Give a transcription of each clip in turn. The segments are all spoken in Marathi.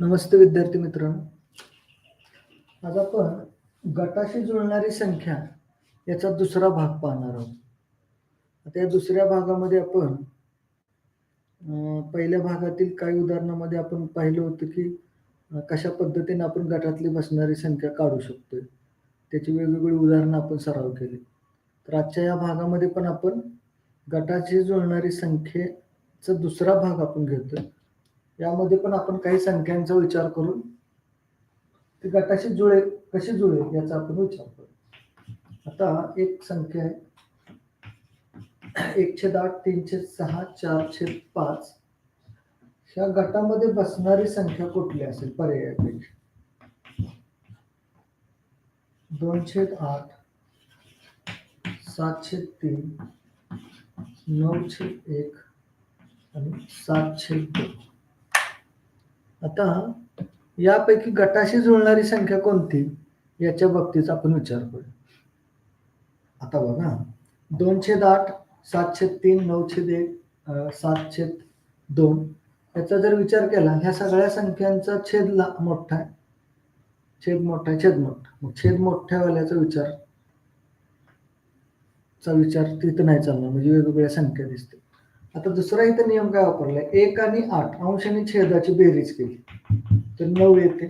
नमस्ते विद्यार्थी मित्रांनो. आज आपण गटाशी जुळणारी संख्या याचा दुसरा भाग पाहणार आहोत. आता या दुसऱ्या भागामध्ये आपण पहिल्या भागातील काही उदाहरणामध्ये आपण पाहिलं होतं की कशा पद्धतीने आपण गटातली बसणारी संख्या काढू शकतोय. त्याची वेगवेगळी उदाहरणं आपण सराव केली. तर आजच्या या भागामध्ये पण आपण गटाशी जुळणारी संख्येचा दुसरा भाग आपण घेतोय. यामध्ये पण आपण काही संख्यांचा विचार करून ते गटाशी जुळे कसे जुळेल याचा आपण विचार करू. आता एक संख्या आहे. एकशे आठ तीनशे सहा चारशे पाच. ह्या गटामध्ये बसणारी संख्या कुठली असेल? पर्यायापैकी दोनशे आठ सातशे तीन नऊशे एक आणि सातशे दोन. आता यापैकी गटाशी जुळणारी संख्या कोणती? याच्या बाबतीत आपण विचार करू आता बघा दोन छेद आठ सात छेद तीन नऊ छेद एक सात छेद दोन. याचा जर विचार केला ह्या सगळ्या संख्यांचा छेद ला मोठा आहे. छेद मोठा आहे छेद मोठा. मग छेद मोठ्या वाल्याचा विचार चा विचार तिथं नाही चालणार म्हणजे वेगवेगळ्या संख्या दिसते आता दुसरा इथं नियम काय वापरलाय? एक आणि आठ अंश आणि छेदाची बेरीज केली. तर नऊ येते.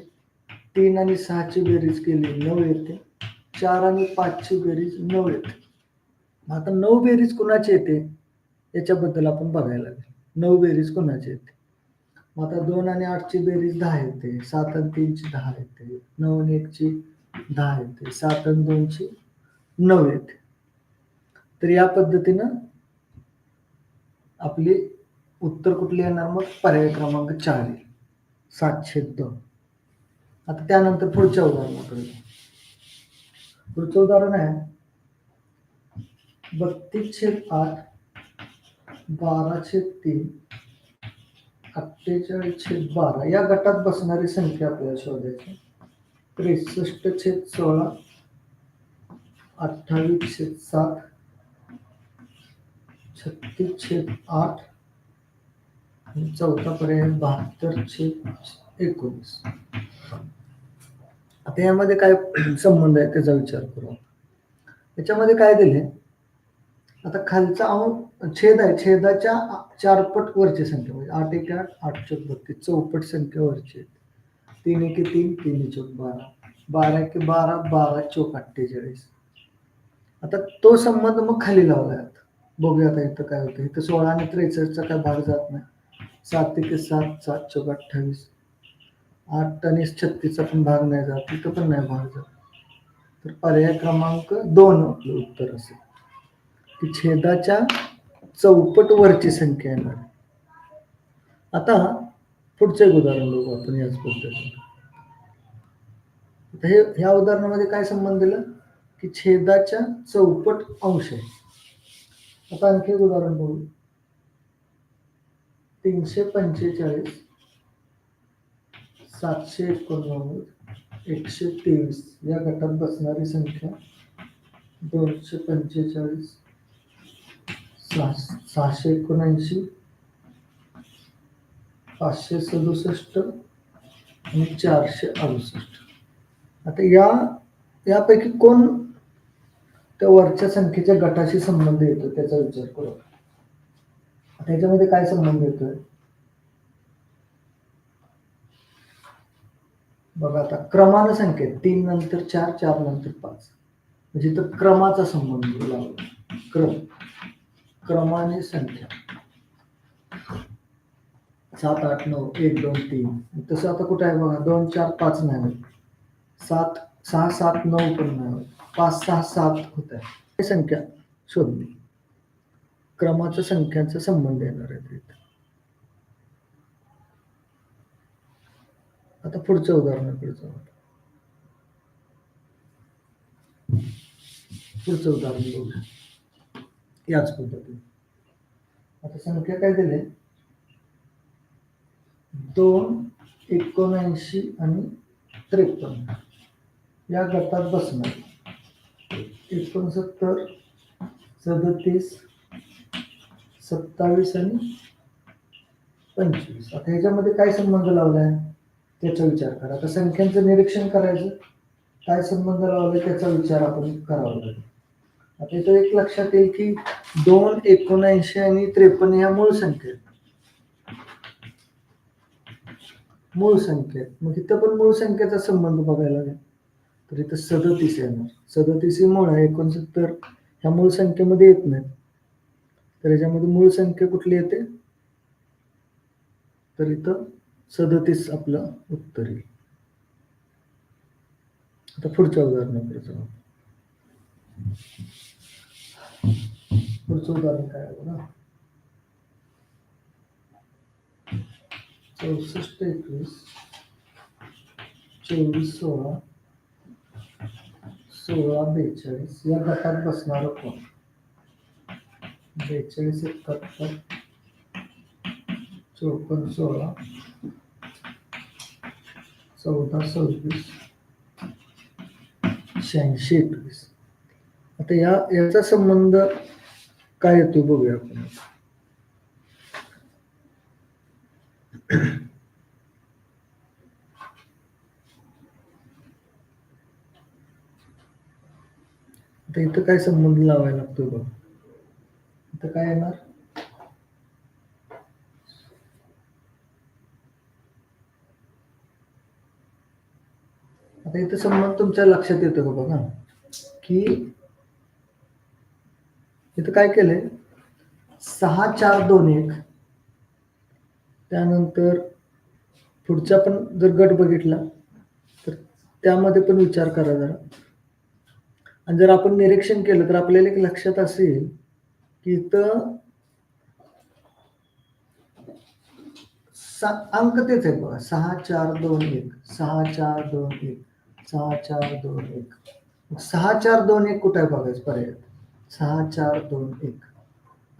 तीन आणि सहाची बेरीज केली नऊ येते. चार आणि पाचची बेरीज नऊ येते. आता नऊ बेरीज कुणाची येते? याच्याबद्दल आपण बघायला लागेल. नऊ बेरीज कुणाची येते? मग आता दोन आणि आठची बेरीज दहा येते. सात आणि तीनची दहा येते. नऊ आणि एकची दहा येते. सात आणि दोनची नऊ येते. तर या पद्धतीनं आपली उत्तर कुठली येणार मग? पर्याय क्रमांक चार येईल सातशे दोन. आता त्यानंतर पुढच्या उदाहरणाकडे. पुढचं उदाहरण आहे बत्तीसशे आठ बाराशे तीन, अठ्ठेचाळीस छेद बारा. या गटात बसणारी संख्या आपल्याला शोधायची. त्रेसष्ट छेद सोळा, अठ्ठावीस छेद सात छत्तीस छेद आठ आणि चौथा पर्याय बहात्तर छेद एकोणीस. आता यामध्ये काय संबंध आहे त्याचा विचार करू. याच्यामध्ये काय दिले? आता खालचा अंश छेद आहे. छेदाच्या चारपट वरची संख्या म्हणजे आठ एक आठ आठ चौक बत्तीस चौपट संख्या वरची आहेत तीन एके तीन तीन चौक बारा. बारा एके बारा बारा चौक अठ्ठेचाळीस. आता तो संबंध मग खाली लावला आहे बघूया आता इथं काय होतं. इथं सोळा आणि त्रेसष्टचा काय भाग जात नाही. सात ते सात सात चौक अठ्ठावीस. आठ आणि छत्तीसचा पण भाग नाही जात इथं पण नाही भाग जात. तर पर्याय क्रमांक दोन आपलं उत्तर असेल. की छेदाच्या चौपट वरची संख्या येणार. आता पुढचं एक उदाहरण बघू आपण याच पद्धतीने. हे ह्या उदाहरणामध्ये काय संबंध दिला? की छेदाच्या चौपट अंश आहे. आता आणखी एक उदाहरण बघू. तीनशे पंचेचाळीस सातशे एकोणनव्वद एकशे तेवीस या गटात बसणारी संख्या दोनशे पंचेचाळीस सहा सहाशे एकोणऐंशी पाचशे सदुसष्ट आणि चारशे अडुसष्ट. आता या यापैकी कोण त्या वरच्या संख्येच्या गटाशी संबंध येतो त्याचा विचार करू. त्याच्यामध्ये काय संबंध येतोय? बघा आता क्रमानं संख्या तीन नंतर चार चार नंतर पाच. म्हणजे इथं क्रमाचा संबंध लावला. क्रम. क्रमाने संख्या सात आठ नऊ एक दोन तीन. तसं आता कुठं आहे बघा? दोन चार पाच नाही होत. सात सहा सात नऊ पण नाही होत. पाच सहा सात होत आहे. संख्या शोधली. क्रमाच्या संख्यांचा संबंध येणार आहे आता पुढच्या उदाहरणाकडे जाऊ. पुढचं उदाहरण बघूया. याच पद्धतीने. आता संख्या काय दिले? दोन एकोणऐंशी आणि त्रेपन्न. या गटात बसणार. एकोणसत्तर सदतीस सत्तावीस आणि पंचवीस. आता ह्याच्यामध्ये काय संबंध लावलाय? त्याचा विचार करा. आता संख्यांचं निरीक्षण करायचं. काय संबंध लावले त्याचा विचार आपण करावा लागेल. आता इथं एक लक्षात येईल की दोन एकोणऐंशी आणि त्रेपन्न ह्या मूळ संख्या मूळ संख्या मग इथं पण मूळ संख्येचा संबंध बघायला लागेल. तर इथं सदतीस येणार सदतीस ही मूळ आहे एकोणसत्तर ह्या मूळ संख्येमध्ये येत नाही तर याच्यामध्ये मूळ संख्या कुठली येते? तर इथं सदतीस आपलं उत्तर येईल. आता पुढच्या उदाहरणाकडे जाऊ. पुढचं उदाहरण काय आहे बघा? चौसष्ट एकवीस चोवीस सोळा सोळा बेचाळीस या गटात बसणार कोण बेचाळीस एकाहत्तर चोपन्न सोळा चौदा सव्वीस शहाऐंशी एकवीस. आता या याचा संबंध काय येतो बघूया आपण. तर इथं काय संबंध लावायला लागतोय बघ. इथं काय येणार? आता इथं संबंध तुमच्या लक्षात येतो का बघा? की इथं काय केलंय? सहा चार दोन एक. त्यानंतर पुढचा पण जर गट बघितला तर त्यामध्ये पण विचार करा जरा. आणि जर आपण निरीक्षण केलं तर आपल्याला एक लक्षात असेल की इथं अंक तेच आहे बघा. सहा चार दोन एक. सहा चार दोन एक. सहा चार दोन एक. सहा चार दोन एक कुठे आहे बघायचं पर्याय? सहा चार दोन एक.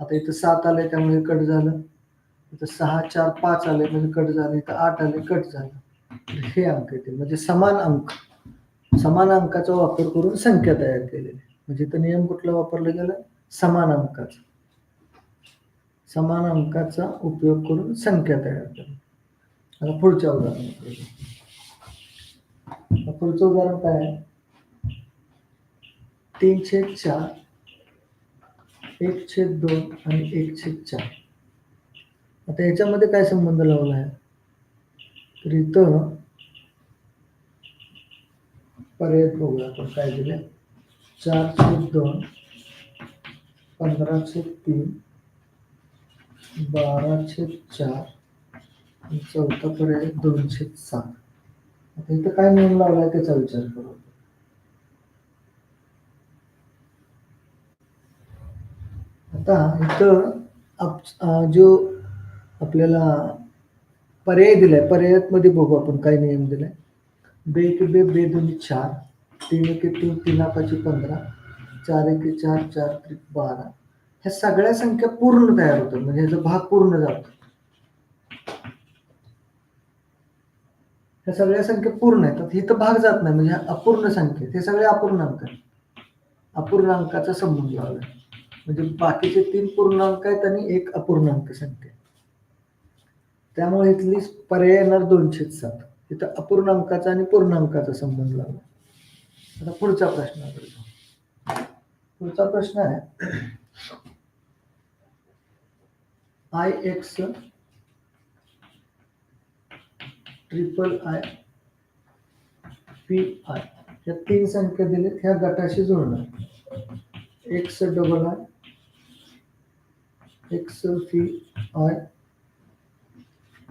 आता इथं सात आले त्यामुळे कट झालं. इथं सहा चार पाच आले म्हणजे कट झालं. इथं आठ आले कट झालं. हे अंक येते म्हणजे समान अंक. समान अंकाचा वापर करून संख्या तयार केलेली म्हणजे इथं नियम कुठला वापरला गेला? समान अंकाचा. समान अंकाचा उपयोग करून संख्या तयार करणे आता पुढच्या उदाहरण पुढचं उदाहरण काय आहे? तीन छेद चार एक छेद दोन आणि एक छेद चार. आता याच्यामध्ये काय संबंध लावला आहे? तर इथं पर्याय बघूया आपण काय दिले चार छेद दोन पंधरा छेद तीन बारा छेद चार चौथा पर्याय दोन छेद सात. आता इथं काय नियम लावलाय त्याचा विचार करू. आता इथं आप जो आपल्याला पर्याय दिलाय पर्यायात बघू आपण काय नियम दिलाय. बे एक बे बे दोन्ही चार तीन एक तीन तीन पाची पंधरा चार एक चार चार त्रिक बारा. ह्या सगळ्या संख्या पूर्ण तयार होतात. म्हणजे ह्याचा भाग पूर्ण जातो. ह्या सगळ्या संख्या पूर्ण आहेत. इथं भाग जात नाही. म्हणजे अपूर्ण संख्या आहेत. हे सगळे अपूर्णांक आहेत. अपूर्णांकाचा संबंध लावला म्हणजे बाकीचे तीन पूर्णांक आहेत आणि एक अपूर्णांक संख्या त्यामुळे इथली पर्याय येणार दोनशे सात. तिथं अपूर्णांकाचा आणि पूर्णांकाचा संबंध लागला. आता पुढचा प्रश्न पुढचा प्रश्न आहे. I X triple I P I या तीन संख्या दिलेत ह्या गटाशी जोडणार X double I X phi I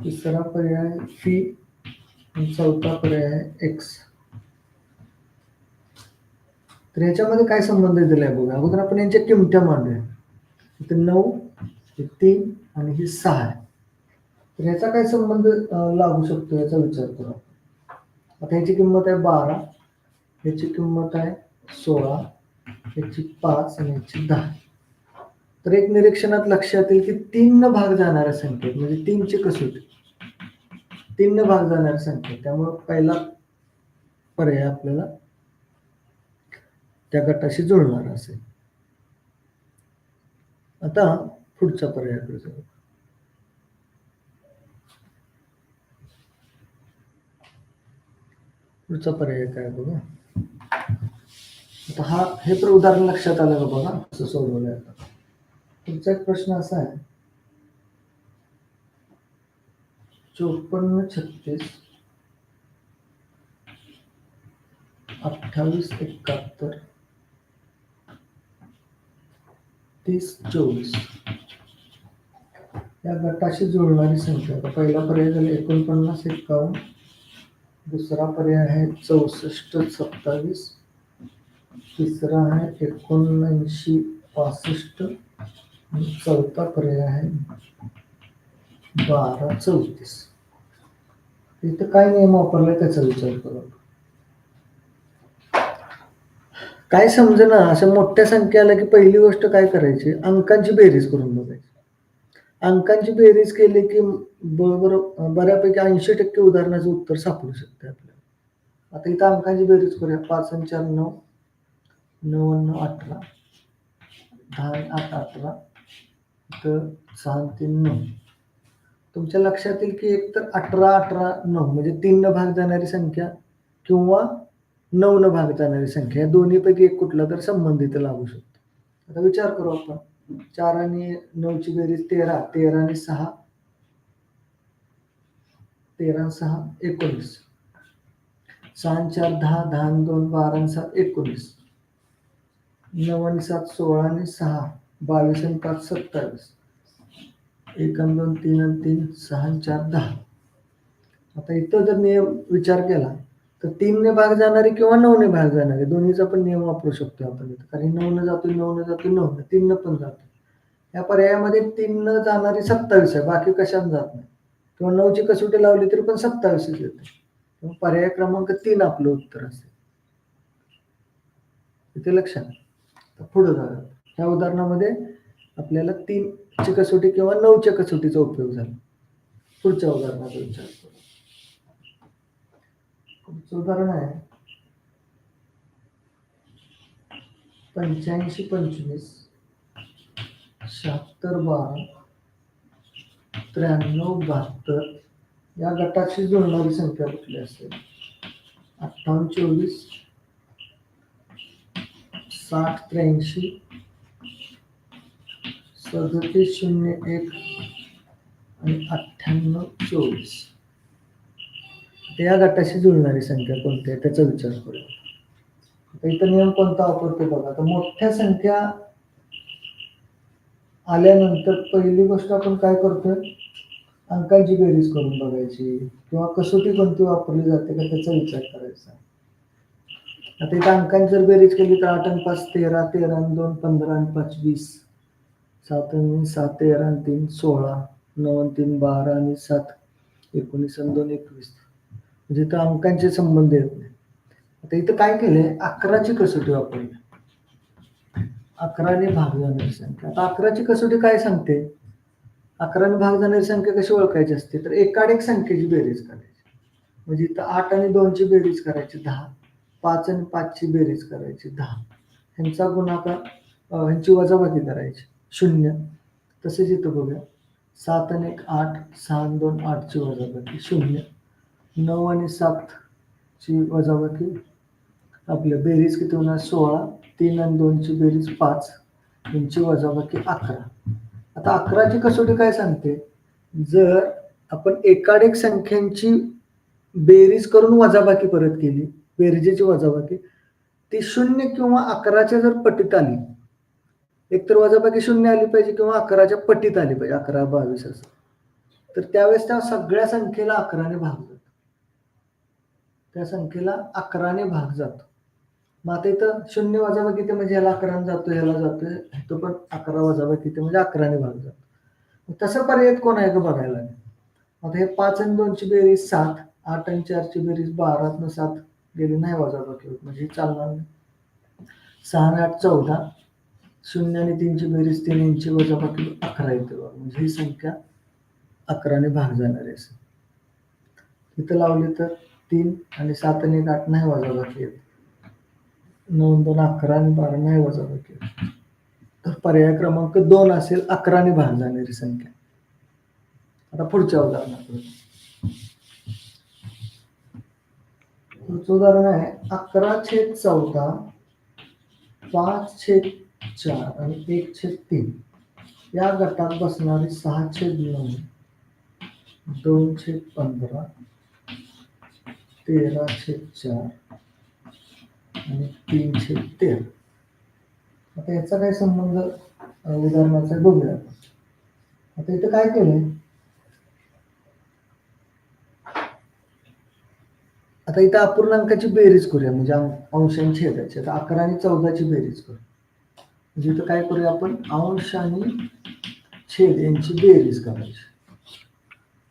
तिसरा पर्याय फी आणि चौथा पर्याय आहे एक्स तर याच्यामध्ये काय संबंध दिलाय बघा अगोदर आपण यांच्या किमत्या मांडूया. इथे नऊ हे तीन आणि ही सहा आहे. तर याचा काय संबंध लागू शकतो याचा विचार करू. आता याची किंमत आहे बारा याची किंमत आहे सोळा याची पाच आणि याची दहा. तर एक निरीक्षणात लक्षात येईल की तीन न भाग जाणाऱ्या संख्येत म्हणजे तीनची कसोटी. तीन भाग जाणारी संख्या. त्यामुळे पहिला पर्याय आपल्याला त्या गटाशी जुळणार असेल. आता पुढच्या पर्यायाकडे जाऊ. पुढचा पर्याय काय बघा? आता हा हे पण उदाहरण लक्षात आलं का बघा असं सोडवलंय आता. पुढचा एक प्रश्न असा आहे. चोपन्न छत्तीस अठ्ठावीस एकाहत्तर तीस चोवीस. या गटाशी जुळणारी संख्या. आता पहिला पर्याय झाला एकोणपन्नास एकावन्न. दुसरा पर्याय आहे चौसष्ट सत्तावीस. तिसरा आहे एकोणऐंशी पासष्ट. आणि चौथा पर्याय आहे बारा चौतीस. इथं काय नियम वापरलाय त्याचा विचार करू. काय समजेना अशा मोठ्या संख्या आल्या की पहिली गोष्ट काय करायची? अंकांची बेरीज करून बघायची. अंकांची बेरीज केली की बरोबर बऱ्यापैकी ऐंशी टक्के उदाहरणाचं उत्तर सापडू शकते आपल्याला. आता इथं अंकांची बेरीज करूया. पाच आणि चार नऊ. नऊ नऊ अठरा. दहा आठ अठरा. इथं सहा तीन नऊ. तुमच्या लक्षात येईल की एक तर अठरा अठरा नऊ म्हणजे तीन न भाग जाणारी संख्या किंवा नऊ न भाग जाणारी संख्या या दोन्हीपैकी एक कुठला तर संबंधित लागू शकतो. आता विचार करू आपण. चार आणि नऊची बेरीज तेरा तेरा आणि सहा. तेरा सहा एकोणीस. सहा आणि चार दहा दहा आणि दोन बारा आणि सात एकोणीस. नऊ आणि सात सोळा आणि सहा बावीस आणि पाच सत्तावीस. एक आणि दोन तीन आणि तीन सहा आणि चार दहा. आता इथं जर नियम विचार केला तर तीनने भाग जाणारे किंवा नऊने भाग जाणारे दोन्हीचा पण नियम वापरू शकतो आपण इथं. कारण नऊनं जातो नऊनं जातो नऊनं तीननं पण जातो या पर्यायामध्ये तीननं जाणारी सत्तावीस आहे बाकी कशात जात नाही. किंवा नऊची कसोटी लावली तरी पण सत्तावीसच येते पर्याय क्रमांक तीन आपलं उत्तर असेल. इथे लक्षात. पुढे जाऊया ह्या उदाहरणामध्ये आपल्याला तीन तीनची कसोटी किंवा नऊच्या कसोटीचा उपयोग झाला. पुढच्या उदाहरणाचा विचार करू. पुढचं उदाहरण आहे. पंच्याऐंशी पंचवीस शहात्तर बारा त्र्याण्णव बहात्तर या गटाशी जुळणारी संख्या कुठली असेल? अठ्ठावन्न चोवीस साठ त्र्याऐंशी सदतीस शून्य एक आणि अठ्ठ्याण्णव चोवीस. या गटाशी जुळणारी संख्या कोणती आहे? त्याचा विचार करूया. इथं नियम कोणता वापरतो बघा. आता मोठ्या संख्या आल्यानंतर पहिली गोष्ट आपण काय करतोय? अंकांची बेरीज करून बघायची. किंवा कसोटी कोणती वापरली जाते का त्याचा विचार करायचा. आता इथं अंकांची जर बेरीज केली तर आठ आणि पाच तेरा तेरा आणि दोन पंधरा आणि पाच वीस. सात आणि सात तेरा आणि तीन सोळा नऊ आणि तीन बारा आणि सात एकोणीस आणि दोन एकवीस. म्हणजे इथं अंकांचे संबंध येत नाही. आता इथं काय केलंय? अकराची कसोटी वापरली. अकराने भाग जाणारी संख्या. आता अकराची कसोटी काय सांगते? अकराने भाग जाणारी संख्या कशी ओळखायची असते? तर एकाडेक संख्येची बेरीज करायची. म्हणजे इथं आठ आणि दोनची बेरीज करायची दहा. पाच आणि पाचची बेरीज करायची दहा. ह्यांचा गुणाकार ह्यांची वजाबाकी करायची. शून्य. तसेच इथं बघूया सात आणि एक आठ सहा आणि दोन आठची वजाबाकी शून्य. नऊ आणि सातची वजाबाकी आपल्या बेरीज किती होणार? सोळा. तीन आणि दोनची बेरीज पाच. यांची वजाबाकी अकरा. आता अकराची कसोटी काय सांगते? जर आपण एकाडेक संख्यांची बेरीज करून वजाबाकी परत केली बेरजेची वजाबाकी ती शून्य किंवा अकराच्या जर पटीत आली एकतर वजाबाकी शून्य आली पाहिजे किंवा अकराच्या पटीत आली पाहिजे अकरा बावीस असं. तर त्यावेळेस त्या सगळ्या संख्येला अकराने भाग जातो. त्या संख्येला अकराने भाग जातो. मग आता इथं शून्य वजाबाकी ते म्हणजे ह्याला अकराने जातो ह्याला जातोय तो पण अकरा वजाबाकी ते म्हणजे अकराने भाग जातो. तसं पर्याय कोण आहे का बघायला आता हे पाच आणि दोनची बेरीज सात आठ आणि चारची बेरीज बारातनं सात गेली नाही वजाबाकी होत. म्हणजे चालणार नाही. सहा आणि आठ चौदा. शून्य आणि तीनची बेरीज तीन इंची वजाबाकी अकरा येते बघा. म्हणजे ही संख्या अकराने भाग जाणारी असेल. तिथं लावली तर तीन आणि सात आणि आठ नाही वजाबाकी येत. नऊ आणि दोन अकरा आणि बारा नाही वजाबाकी येत. तर पर्याय क्रमांक दोन असेल अकराने भाग जाणारी संख्या. आता पुढच्या उदाहरणाकडे उदाहरण आहे अकरा छेद चौदा पाच छेद चार आणि एक छेद तीन. या गटात बसणारी सहा छेद नऊ दोन छेद पंधरा तेरा छेद चार आणि तीन छेद तेरा. आता याचा काय संबंध उदाहरणाचा बघूया. आता इथं काय केलंय? आता इथं अपूर्णांकाची बेरीज करूया म्हणजे अंश अंश छेदाची. आता अकरा आणि चौदाची बेरीज करू म्हणजे इथं काय करूया आपण? अंश आणि छेद यांची बेरीज करायची.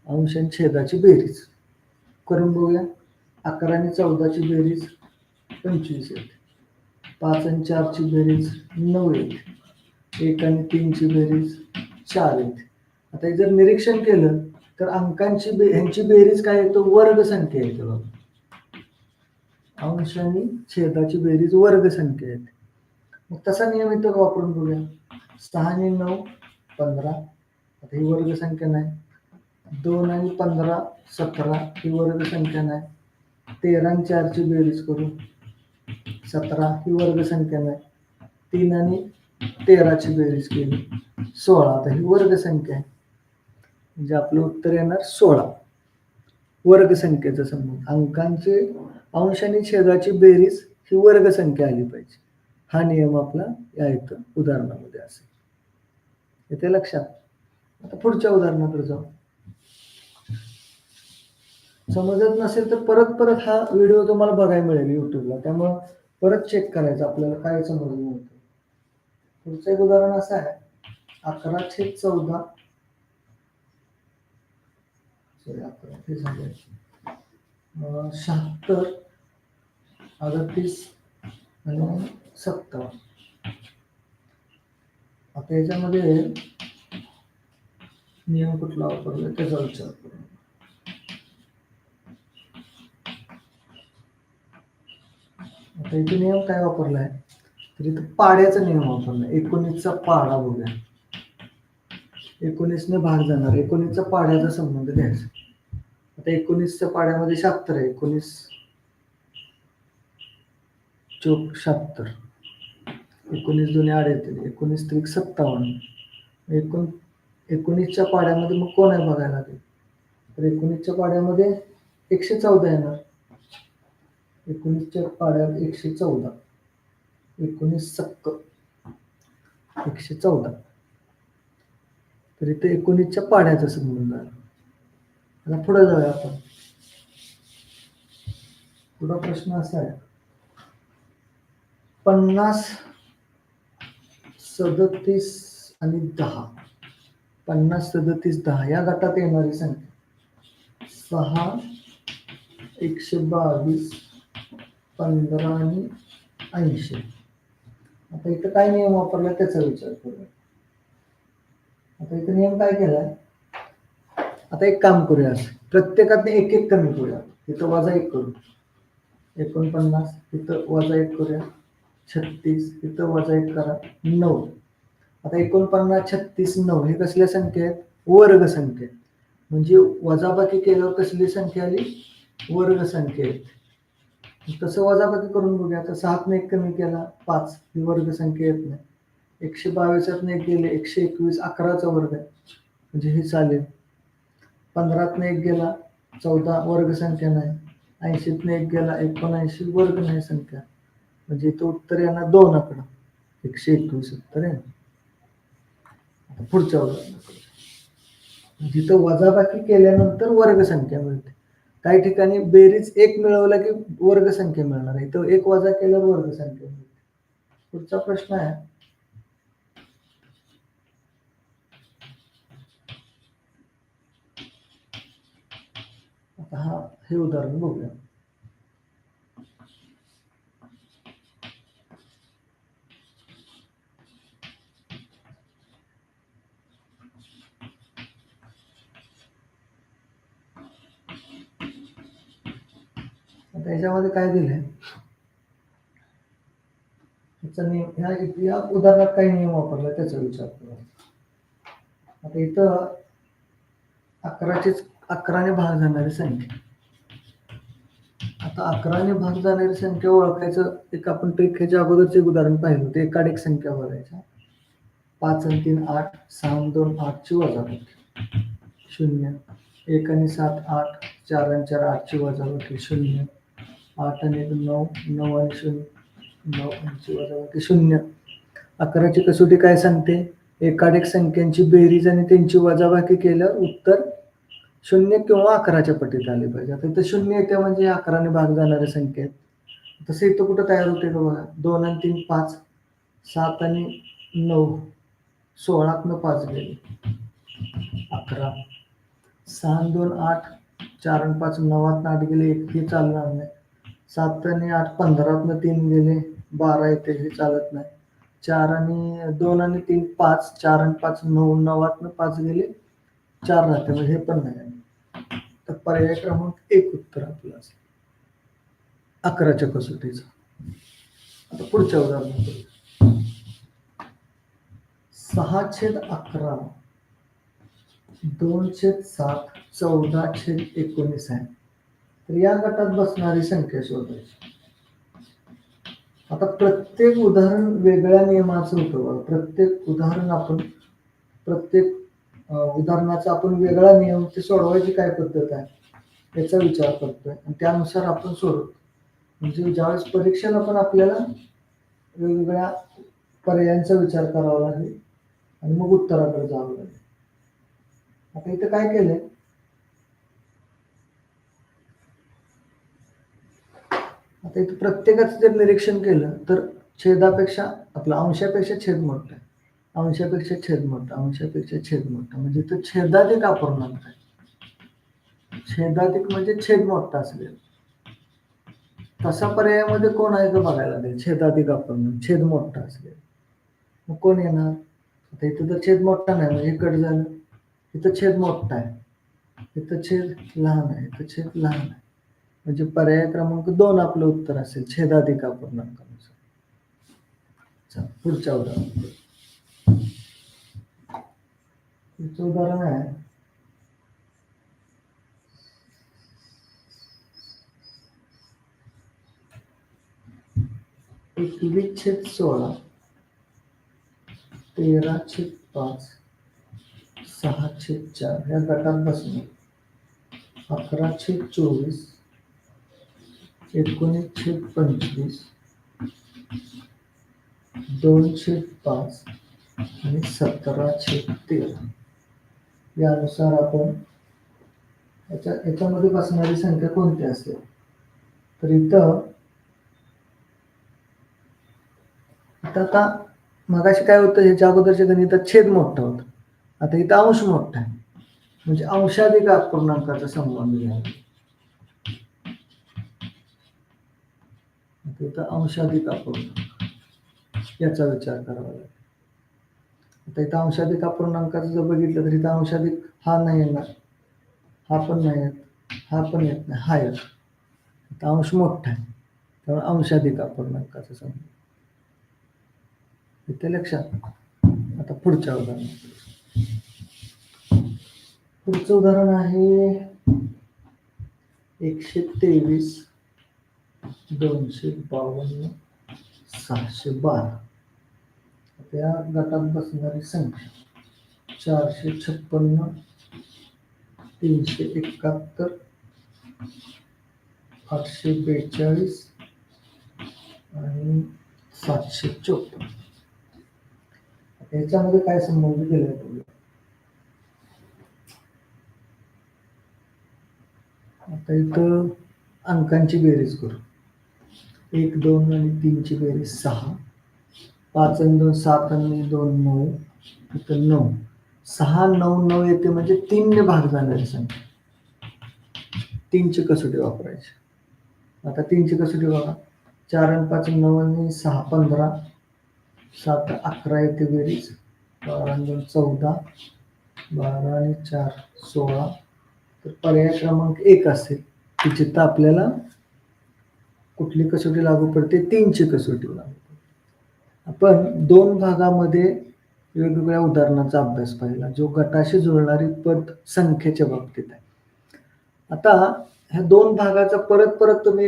अंश आणि छेदाची बेरीज. करून बघूया. अकरा आणि चौदाची बेरीज पंचवीस येते. पाच आणि चारची बेरीज नऊ येते. एक आणि तीनची बेरीज चार येते. आता जर निरीक्षण केलं तर अंकांची बे ह्यांची बेरीज काय येतो? वर्ग संख्या येते बघा. अंश आणि छेदाची बेरीज वर्ग संख्या येते. मग तसा नियम इथं वापरून बघूया. सहा आणि नऊ पंधरा. आता ही वर्ग संख्या नाही. दोन आणि पंधरा सतरा ही वर्ग संख्या नाही. तेरा आणि चारची बेरीज करू. सतरा ही वर्ग संख्या नाही. तीन आणि तेराची बेरीज केली. सोळा आता ही वर्ग संख्या आहे. म्हणजे आपलं उत्तर येणार सोळा. वर्ग संख्येचा संबंध. अंकांचे अंश आणि छेदाची बेरीज ही वर्ग संख्या आली पाहिजे. हा नियम आपला या इथं उदाहरणामध्ये असेल. येते लक्षात. आता पुढच्या उदाहरणाकडे जाऊ. समजत नसेल तर परत परत हा व्हिडिओ तुम्हाला बघायला मिळेल युट्यूबला त्यामुळं परत चेक करायचं. आपल्याला काय समजलं नव्हतं. पुढचं एक उदाहरण असं आहे. अकरा छेद चौदा. सॉरी अकरा ते झाले शहात्तर अडतीस आणि सत्तावन्न आता याच्यामध्ये नियम कुठला वापरला त्याचा विचार करू. आता इथे नियम काय वापरलाय? तर इथं पाड्याचा नियम वापरलाय. एकोणीसचा पाडा बघूया. एकोणीसने भाग जाणार. एकोणीसचा पाड्याचा संबंध घ्यायचा आता एकोणीसच्या पाड्यामध्ये शहात्तर आहे. एकोणीस चोक शहात्तर एकोणीस दोन्ही आड येतील एकोणीस त्रिक सत्तावन्न. एकोण एकोणीसच्या पाड्यामध्ये मग कोण आहे बघायला लागेल? तर एकोणीसच्या पाड्यामध्ये एकशे चौदा येणार. एकोणीसच्या पाड्यात एकशे चौदा. एकोणीस सक्क. एकशे चौदा. तर इथे एकोणीसच्या पाड्याचं संबंध आहे. आता पुढे जाऊया आपण. पुढा प्रश्न असा आहे. पन्नास सदतीस आणि दहा. पन्नास सदतीस दहा. या गटात येणारी संख्या. सहा एकशे बावीस पंधरा आणि ऐंशी. आता इथं काय नियम वापरला त्याचा विचार करूया. आता इथं नियम काय केलाय? आता एक काम करूया. प्रत्येकात एक एक कमी करूया. इथं वजा एक करू. एकोणपन्नास इथं वजा एक करूया. छत्तीस इथं वजा एक करा. नऊ. आता एकोणपन्नास छत्तीस नऊ हे कसल्या संख्या आहेत? वर्ग संख्या आहेत. म्हणजे वजाबाकी केल्यावर कसली संख्या आली? वर्ग संख्या आहेत. तसं वजाबाकी करून बघूया. आता सहातनं एक कमी केला पाच. ही वर्ग संख्या येत नाही. एकशे बावीसातनं एक गेले एकशे एकवीस अकराचा वर्ग आहे. म्हणजे हे चालेल. पंधरातनं एक गेला चौदा वर्ग संख्या नाही. ऐंशीतनं एक गेला एकोणऐंशी वर्ग नाही संख्या. म्हणजे इथं उत्तर येणार दोन आकडा एकशे एकवीस उत्तर आहे पुढच्या उदाहरणाकडे म्हणजे जिथं वजाबाकी केल्यानंतर वर्गसंख्या मिळते. काही ठिकाणी बेरीज एक मिळवला की वर्गसंख्या मिळणार आहे. इथं एक वजा केल्यावर वर्गसंख्या मिळते. पुढचा प्रश्न आहे. आता हा हे उदाहरण बघूया. त्याच्यामध्ये काय दिलंय? त्याचा नियम ह्या या उदाहरणात काही नियम वापरला त्याचा विचार करू. आता इथं अकराचेच अकराने भाग जाणारी संख्या. आता अकराने भाग जाणारी संख्या ओळखायचं एक आपण ट्रिक ह्याच्या अगोदरचे उदाहरण पाहिलं ते एकाड एक संख्या बघायच्या पाच आणि तीन आठ सहा दोन आठची वजाबाकी. शून्य. एक आणि सात आठ चार आणि चार आठची वजाबाकी. शून्य. आठ आणि एक नऊ नऊ आणि शून्य नऊ यांची वजाबाकी शून्य. अकराची कसोटी काय सांगते? एकाधिक संख्यांची बेरीज आणि त्यांची वजाबाकी केल्यावर उत्तर शून्य किंवा अकराच्या पटीत आले पाहिजे. आता इथं शून्य येते म्हणजे अकराने भाग जाणाऱ्या संख्या आहेत. तसं इथं कुठं तयार होते का बघा? दोन आणि तीन पाच सात आणि नऊ. सोळातनं पाच गेले. अकरा. सहा दोन आठ. चार आणि पाच नवातनं आठ गेले. एक हे चालणार नाही. सात आणि आठ पंधरातनं तीन गेले बारा येते हे चालत नाही. चार आणि दोन आणि तीन पाच चार आणि पाच नऊ नवातनं पाच गेले चार राहते. म्हणजे हे पण नाही. तर पर्याय क्रमांक एक उत्तर आपलं असेल अकराच्या कसोटीचा आता पुढच्या उदाहरण सहा छेद अकरा दोन छेद सात चौदा छेद एकोणीस आहे. तर या गटात बसणारी संख्या शोधायची. आता प्रत्येक उदाहरण वेगळ्या नियमाचं होतं बघा. प्रत्येक उदाहरण आपण प्रत्येक उदाहरणाचा आपण वेगळा नियम ते सोडवायची काय पद्धत आहे? याचा विचार करतोय. आणि त्यानुसार आपण सोडवतो. म्हणजे ज्यावेळेस परीक्षेला पण आपल्याला वेगवेगळ्या पर्यायांचा विचार करावा लागेल आणि मग उत्तराकडे जावं लागेल. आता इथं काय केलंय? आता इथं प्रत्येकाचं जर निरीक्षण केलं तर छेदापेक्षा आपला अंशापेक्षा छेद मोठा आहे. अंशापेक्षा छेद मोठा अंशापेक्षा छेद मोठा. म्हणजे इथं छेदाधिक अपूर्णांक आहे. छेदाधिक म्हणजे छेद मोठा असेल तसा पर्यायामध्ये कोण आहे का बघायला लागेल? छेदाधिक अपूर्णांक छेद मोठा असेल मग कोण येणार? आता इथं तर छेद मोठा नाही म्हणजे कट झालं. इथं छेद मोठा आहे. इथं छेद लहान आहे इथं छेद लहान आहे. म्हणजे पर्याय क्रमांक दोन आपलं उत्तर असेल, छेदाधिक अपूर्णांकानुसार. चला, पुढच्या उदाहरण उदाहरण आहे. एकवीस छेद सोळा, तेरा छेद पाच, सहा छेद चार, या गटात बसणे अकरा छेद चोवीस एकोणीस छेद पंचवीस दोन छेद पाच आणि सतरा छेद तेरा. यानुसार आपण याच्या याच्यामध्ये बसणारी संख्या कोणती असेल तर इथं आता आता मगाशी काय होतं? ह्याच्या अगोदरच्या गणितात छेद मोठा होता. आता इथं अंश मोठा आहे. म्हणजे अंशाधिक अपूर्णांकाचा संबंध घ्यावा तिथं इथं अंशाधिक अपूर्णांक. याचा विचार करावा लागेल. आता इथं अंशाधिक अपूर्णांकाचं जर बघितलं तर इथं अंशाधिक हा नाही येणार. हा पण नाही येत. हा पण येत नाही. हा येत. आता अंश मोठा आहे. त्यामुळे अंशाधिक अपूर्णांकाचं संबंध. इथे लक्षात आता पुढच्या उदाहरण पुढचं उदाहरण आहे एकशे तेवीस दोनशे बावन्न सहाशे बारा. त्या गटात बसणारी संख्या चारशे छप्पन्न तीनशे एकाहत्तर आठशे बेचाळीस आणि सातशे चोपन्न. याच्यामध्ये काय संबंध दिलाय तुम्ही आता इथं अंकांची बेरीज करू. एक दोन आणि तीनची बेरीज सहा. पाच आणि दोन सात आणि दोन नऊ. इथं नऊ. सहा नऊ नऊ येते म्हणजे तीनने भाग जाणारी संख्या. तीनची कसोटी वापरायची. आता तीनची कसोटी बघा. चार आणि पाच नऊ आणि सहा पंधरा. सात अकरा येते बेरीज. बारा आणि दोन चौदा. बारा आणि चार सोळा. तर पर्याय क्रमांक एक असेल. की जिथं आपल्याला कुठली कसोटी लागू पडते तीनची कसोटी लागू पडते. आपण दोन भागामध्ये वेगवेगळ्या उदाहरणाचा अभ्यास पाहिला जो गटाशी जुळणारी पद संख्येच्या बाबतीत आहे. आता ह्या दोन भागाचा परत परत तुम्ही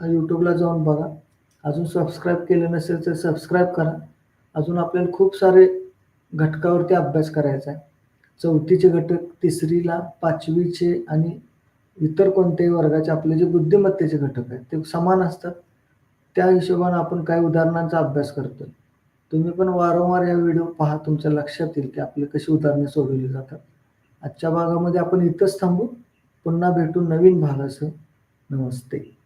यूट्यूबला जाऊन बघा. अजून सबस्क्राईब केलं नसेल तर सबस्क्राईब करा. अजून आपल्याला खूप सारे घटकावरती अभ्यास करायचा आहे. चौथीचे घटक तिसरीला पाचवीचे आणि इतर कोणत्याही वर्गाचे आपले जे बुद्धिमत्तेचे घटक आहेत ते समान असतात. त्या हिशोबानं आपण काही उदाहरणांचा अभ्यास करतो तुम्ही पण वारंवार या व्हिडिओ पहा तुमच्या लक्षात येईल की आपले कशी उदाहरणे सोडवली जातात. आजच्या भागामध्ये आपण इथंच थांबू. पुन्हा भेटू नवीन भागासह. नमस्ते.